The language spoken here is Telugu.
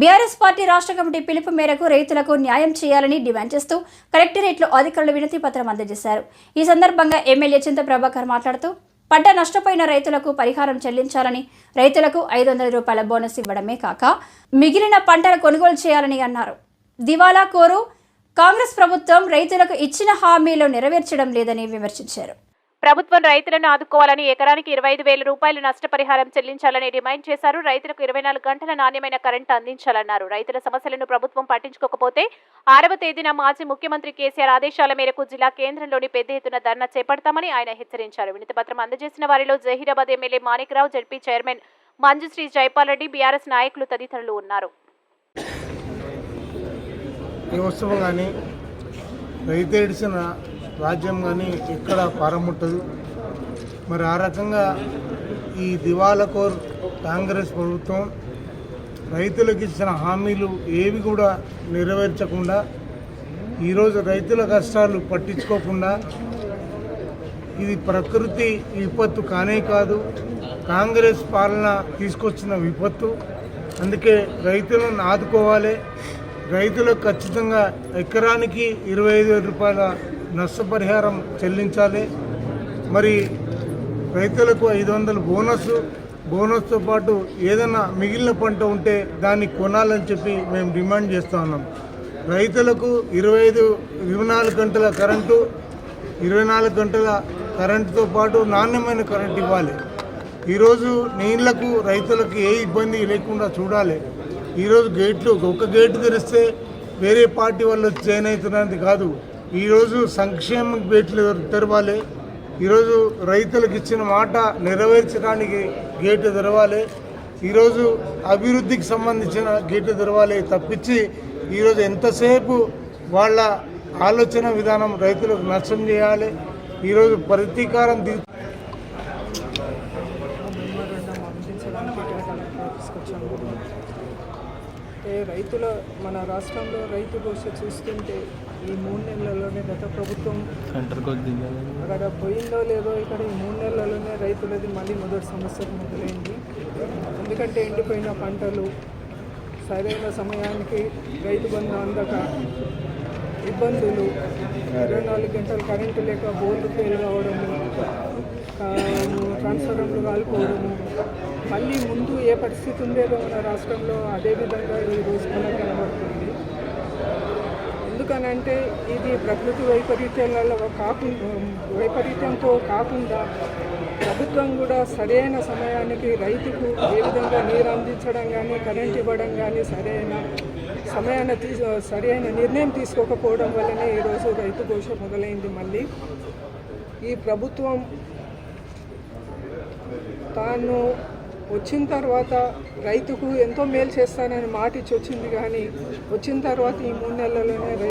బీఆర్ఎస్ పార్టీ రాష్ట్ర కమిటీ పిలుపు మేరకు రైతులకు న్యాయం చేయాలని డిమాండ్ చేస్తూ కలెక్టరేట్లో అధికారులు వినతి పత్రం అందజేశారు. ఈ సందర్భంగా ఎమ్మెల్యే చింత ప్రభాకర్ మాట్లాడుతూ పంట నష్టపోయిన రైతులకు పరిహారం చెల్లించాలని రైతులకు ఐదు వందల రూపాయల బోనస్ ఇవ్వడమే కాక మిగిలిన పంటల కొనుగోలు చేయాలని అన్నారు. దివాలా కోరు కాంగ్రెస్ ప్రభుత్వం రైతులకు ఇచ్చిన హామీలు నెరవేర్చడం లేదని విమర్శించారు. ప్రభుత్వం రైతులను ఆదుకోవాలని ఎకరానికి ఇరవై ఐదు వేల రూపాయలు నష్టపరిహారం చెల్లించాలని డిమాండ్ చేశారు. రైతులకు ఇరవై నాలుగు గంటల నాణ్యమైన కరెంటు అందించాలన్నారు. రైతుల సమస్యలను ప్రభుత్వం పట్టించుకోకపోతే ఆరవ తేదీన మాజీ ముఖ్యమంత్రి కేసీఆర్ ఆదేశాల మేరకు జిల్లా కేంద్రంలోని పెద్ద ఎత్తున ధర్నా చేపడతామని ఆయన హెచ్చరించారు. వినతిపత్రం అందజేసిన వారిలో Zaheerabad MLA Manikrao ZP chairman Manjushree Jaipal Reddy BRS నాయకులు తదితరులు ఉన్నారు. ఈ ఉత్సవం కానీ రైతు ఏడిసిన రాజ్యం కానీ ఎక్కడ పారముట్టదు. మరి ఆ రకంగా ఈ దివాలకోర్ కాంగ్రెస్ ప్రభుత్వం రైతులకు ఇచ్చిన హామీలు ఏవి కూడా నెరవేర్చకుండా ఈరోజు రైతుల కష్టాలు పట్టించుకోకుండా ఇది ప్రకృతి విపత్తు కానే కాదు కాంగ్రెస్ పాలన తీసుకొచ్చిన విపత్తు. అందుకే రైతులను ఆదుకోవాలి. రైతులకు ఖచ్చితంగా ఎకరానికి ఇరవై ఐదు వేల రూపాయల నష్టపరిహారం చెల్లించాలి. మరి రైతులకు ఐదు వందల బోనస్ బోనస్తో పాటు ఏదైనా మిగిలిన పంట ఉంటే దాన్ని కొనాలని చెప్పి మేము డిమాండ్ చేస్తూ ఉన్నాం. రైతులకు ఇరవై ఐదు ఇరవై నాలుగు గంటల కరెంటు ఇరవై నాలుగు గంటల కరెంటుతో పాటు నాణ్యమైన కరెంట్ ఇవ్వాలి. ఈరోజు నీళ్ళకు రైతులకు ఏ ఇబ్బంది లేకుండా చూడాలి. ఈరోజు గేట్లు ఒక గేటు తెరిస్తే వేరే పార్టీ వాళ్ళు చేనవుతున్నది అవుతున్నది కాదు. ఈరోజు సంక్షేమ గేట్లు తెరవాలి. ఈరోజు రైతులకు ఇచ్చిన మాట నెరవేర్చడానికి గేటు తెరవాలి. ఈరోజు అభివృద్ధికి సంబంధించిన గేటు తెరవాలి తప్పించి ఈరోజు ఎంతసేపు వాళ్ళ ఆలోచన విధానం రైతులకు నష్టం చేయాలి. ఈరోజు ప్రతీకారం తీ తీసుకొచ్చాము. రైతుల మన రాష్ట్రంలో రైతు భవిష్యత్ చూస్తుంటే ఈ మూడు నెలల్లోనే గత ప్రభుత్వం అక్కడ పోయిందో లేదో ఇక్కడ ఈ మూడు నెలల్లోనే రైతులది మళ్ళీ మొదటి సమస్య మొదలైంది. ఎందుకంటే ఎండిపోయిన పంటలు సరైన సమయానికి రైతు బంధు అందక ఇబ్బందులు ఇరవై నాలుగు గంటలు కరెంటు లేక బోర్డు ఫెయిల్ కావడము ఆ, ట్రాన్స్ఫార్మర్లు కాలిపోవడము మళ్ళీ ముందు ఏ పరిస్థితి ఉండేదో మన రాష్ట్రంలో అదేవిధంగా ఈ రోజు కూడా కనబడుతుంది. ఎందుకనంటే ఇది ప్రకృతి వైపరీత్యాలలో కాకుండా వైపరీత్యంతో కాకుండా ప్రభుత్వం కూడా సరైన సమయానికి రైతుకు ఏ విధంగా నీరు అందించడం కానీ కరెంట్ ఇవ్వడం కానీ సరైన సమయాన్ని తీ సరైన నిర్ణయం తీసుకోకపోవడం వల్లనే ఈరోజు రైతు ఘోష మొదలైంది మళ్ళీ. ఈ ప్రభుత్వం తాను వచ్చిన తర్వాత రైతుకు ఎంతో మేలు చేస్తానని మాట ఇచ్చి వచ్చింది కానీ వచ్చిన తర్వాత ఈ మూడు నెలల్లోనే